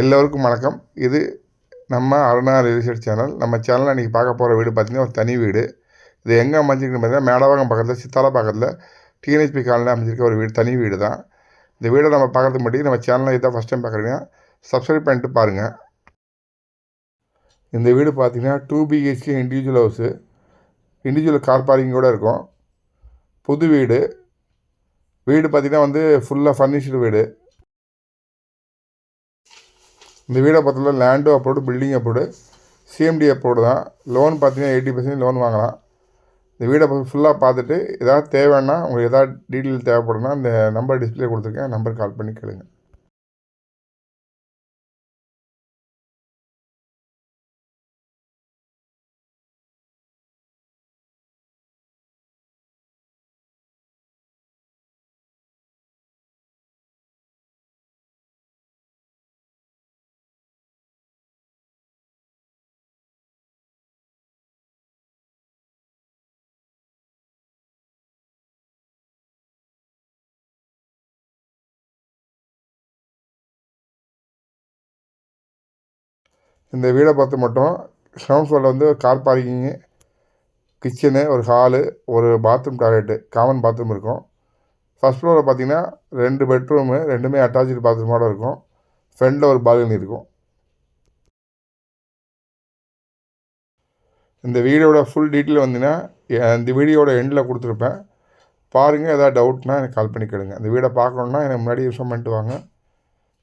எல்லோருக்கும் வணக்கம். இது நம்ம அருணா ரிசர்ச் சேனல் நம்ம சேனலில் இன்றைக்கி பார்க்க போகிற வீடு பார்த்திங்கன்னா ஒரு தனி வீடு. இது எங்கே அமைஞ்சிருக்குன்னு பார்த்தீங்கன்னா மேடவாக்கம் பக்கத்தில் சித்தாலா பக்கத்தில் டிஎன்ஹெச்பி காலனில் அமைஞ்சிருக்க ஒரு வீடு தனி வீடு தான். இந்த வீடை நம்ம பார்க்குறதுக்கு மட்டும் நம்ம சேனலில் இதான் ஃபஸ்ட் டைம் பார்க்குறீங்கன்னா சப்ஸ்கிரைப் பண்ணிட்டு பாருங்கள் இந்த வீடு பார்த்திங்கன்னா two BHK individual house individual car parking கூட இருக்கும். புது வீடு. வீடு பார்த்திங்கன்னா வந்து ஃபுல்லாக ஃபர்னிஷ்டு வீடு. இந்த வீடை பொறுத்தவரை லேண்டும் approved building approved CMD approved தான். லோன் பார்த்தீங்கன்னா எயிட்டி பர்சன்ட் லோன் வாங்கலாம். இந்த வீடை ஃபுல்லாக பார்த்துட்டு எதாவது தேவைன்னா உங்களுக்கு எதாவது டீட்டெயில் தேவைப்படுன்னா இந்த நம்பர் டிஸ்பிளே கொடுத்துருக்கேன். நம்பர் கால் பண்ணி கேளுங்கள் இந்த வீடை பார்த்து மட்டும் கிரவுண்ட் ஃப்ளோரில் வந்து கார் பார்க்கிங்கு கிச்சனு ஒரு ஹாலு ஒரு பாத்ரூம் டாய்லெட்டு காமன் பாத்ரூம் இருக்கும். ஃபஸ்ட் ஃப்ளோரில் பார்த்தீங்கன்னா ரெண்டு பெட்ரூமு ரெண்டுமே அட்டாச்சு பாத்ரூமோடு இருக்கும். ஃப்ரண்டில் ஒரு பால்கனி இருக்கும். இந்த வீடியோட ஃபுல் டீட்டெயில் வந்தீங்கன்னா இந்த வீடியோட எண்டில் கொடுத்துருப்பேன். பாருங்கள் எதாவது டவுட்னா எனக்கு கால் பண்ணி கேளுங்க. இந்த வீடை பார்க்கணுன்னா எனக்கு முன்னாடி யூஸ் பண்ணிட்டு வாங்க.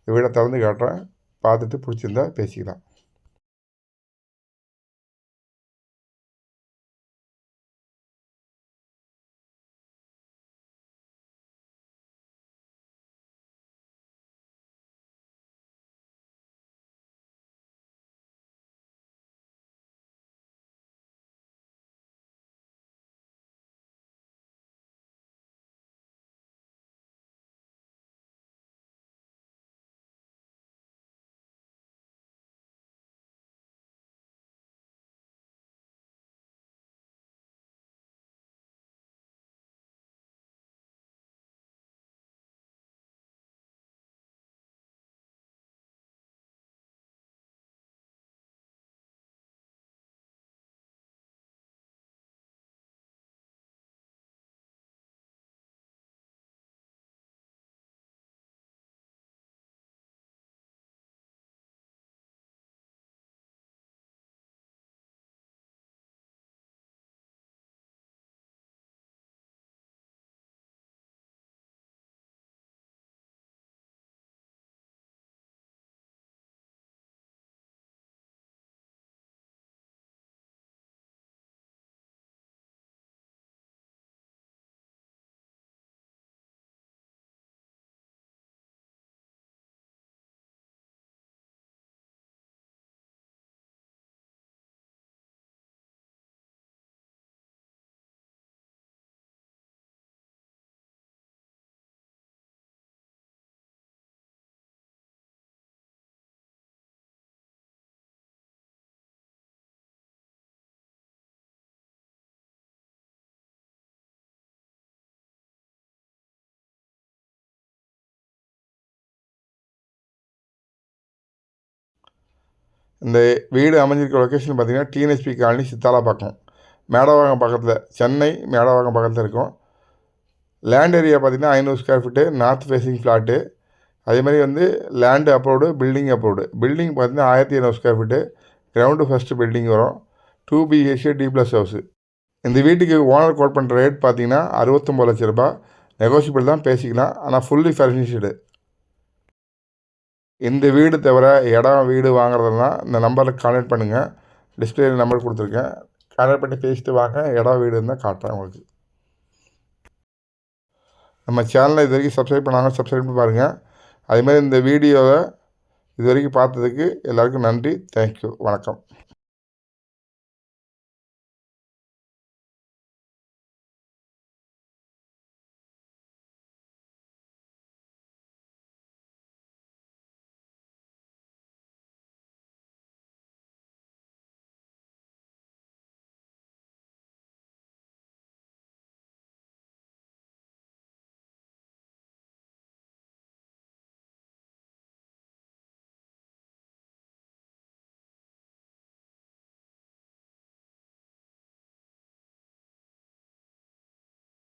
இந்த வீடை திறந்து காட்டுறேன். பார்த்துட்டு பிடிச்சிருந்தா பேசிக்கலாம். இந்த வீடு அமைஞ்சிருக்க லொக்கேஷன் பார்த்திங்கன்னா டிஎன்எஸ்பி காலனி சித்தாலாப்பாக்கம். மேடவாகம் பக்கத்தில் சென்னை மேடவாக்கம் பக்கத்தில் இருக்கும். லேண்ட் ஏரியா பார்த்திங்கன்னா ஐநூறு square feet north facing flat அதே மாதிரி வந்து land approved building approved building பார்த்திங்கன்னா ஆயிரத்தி ஐநூறு square feet ground first building வரும். Two BHA D plus house இந்த வீட்டுக்கு ஓனர் கோட் பண்ணுற ரேட் பார்த்திங்கன்னா அறுபத்தொம்பது லட்ச ரூபாய். நெகோசியபிள் தான் பேசிக்கலாம். ஆனால் ஃபுல்லி ஃபர்னிஷ்டு இந்த வீடு தவிர இடம் வீடு வாங்குறதெல்லாம் இந்த நம்பரில் கான்டெக்ட் பண்ணுங்கள் டிஸ்பிளே நம்பர் கொடுத்துருக்கேன். கான்டெக்ட் பண்ணி பேசிட்டு வாங்க. இடம் வீடு இருந்தால் காட்டுறேன் உங்களுக்கு. நம்ம சேனலை இது வரைக்கும் சப்ஸ்கிரைப் பண்ணாங்க சப்ஸ்கிரைப் பண்ணி பாருங்கள் அதேமாதிரி இந்த வீடியோவை இது வரைக்கும் பார்த்ததுக்கு எல்லாருக்கும் நன்றி. தேங்க்யூ வணக்கம்.